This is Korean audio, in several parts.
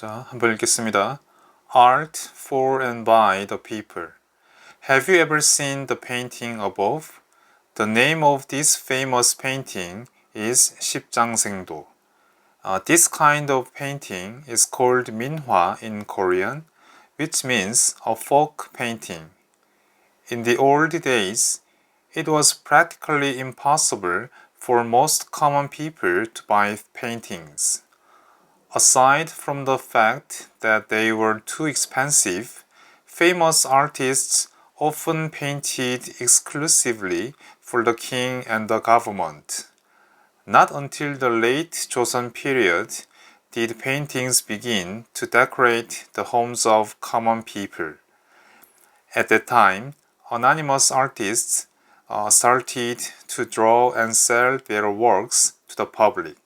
자, 한번 읽겠습니다. Art for and by the people. Have you ever seen the painting above? The name of this famous painting is 십장생도. Uh, this kind of painting is called minhwa in Korean, which means a folk painting. In the old days, it was practically impossible for most common people to buy paintings. Aside from the fact that they were too expensive, famous artists often painted exclusively for the king and the government. Not until the late Joseon period did paintings begin to decorate the homes of common people. At that time, anonymous artists uh, started to draw and sell their works to the public.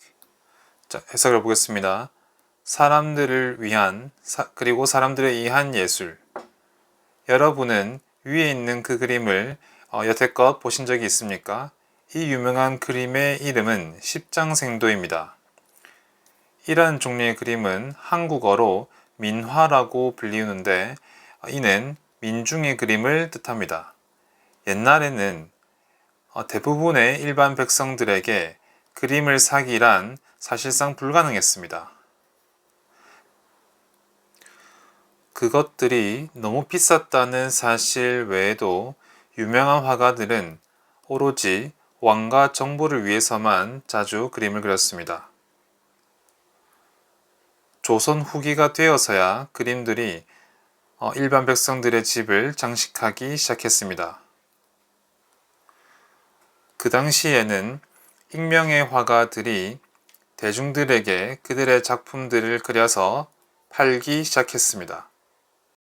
자, 해석을 보겠습니다. 사람들을 위한 사- 그리고 사람들에 의한 예술. 여러분은 위에 있는 그 그림을 어, 여태껏 보신 적이 있습니까? 이 유명한 그림의 이름은 십장생도입니다. 이러한 종류의 그림은 한국어로 민화라고 불리우는데 어, 이는 민중의 그림을 뜻합니다. 옛날에는 어, 대부분의 일반 백성들에게 그림을 사기란 사실상 불가능했습니다. 그것들이 너무 비쌌다는 사실 외에도 유명한 화가들은 오로지 왕과 정부를 위해서만 자주 그림을 그렸습니다. 조선 후기가 되어서야 그림들이 어, 일반 백성들의 집을 장식하기 시작했습니다. 그 당시에는 익명의 화가들이 대중들에게 그들의 작품들을 그려서 팔기 시작했습니다.